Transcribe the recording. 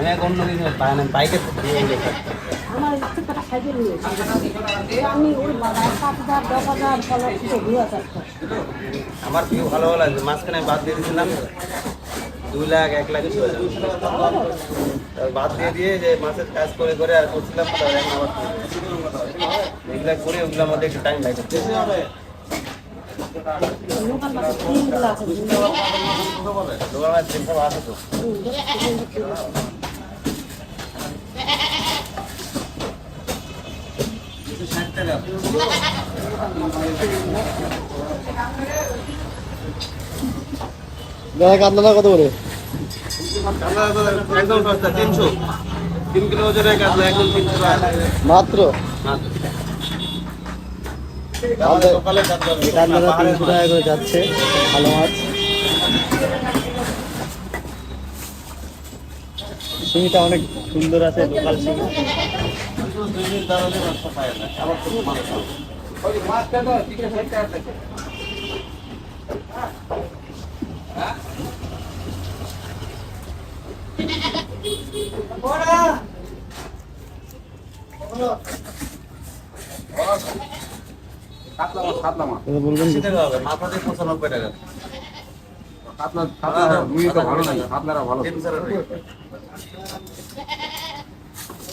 অনেক অন্য কিছু না বাইকে আমার ইচ্ছে কটা সাইকেল নিয়ে আমি ওই বাবা হাজার দশ হাজার দু হাজার আমার ভিউ ভালো ভালো লাগছে মাঝখানে বাদ দিয়ে দিয়েছিলাম। দুই লাখ এক লাখ বাদ দিয়ে দিয়ে যে মাসের কাজ করে করে আর করছিলাম এগুলা করে ওগুলোর মধ্যে একটু টাইম লাগে। দোকান আছে। তো? কত করে? একদম সস্তা তিনশো। তিন কিলো ওজনের কাতলা একদম তিনশো মাত্র? কাতলা তিনশো টাকা করে যাচ্ছে ভালো মাছ। শিঙিটা অনেক সুন্দর আছে লোকাল শিঙি কাতলা মাছ কাতলা মাছ এটা বলবেন আশি টাকা হবে মাথা দিয়ে পঁচানব্বই টাকা কাতলা কাতলা রুই তো ভালো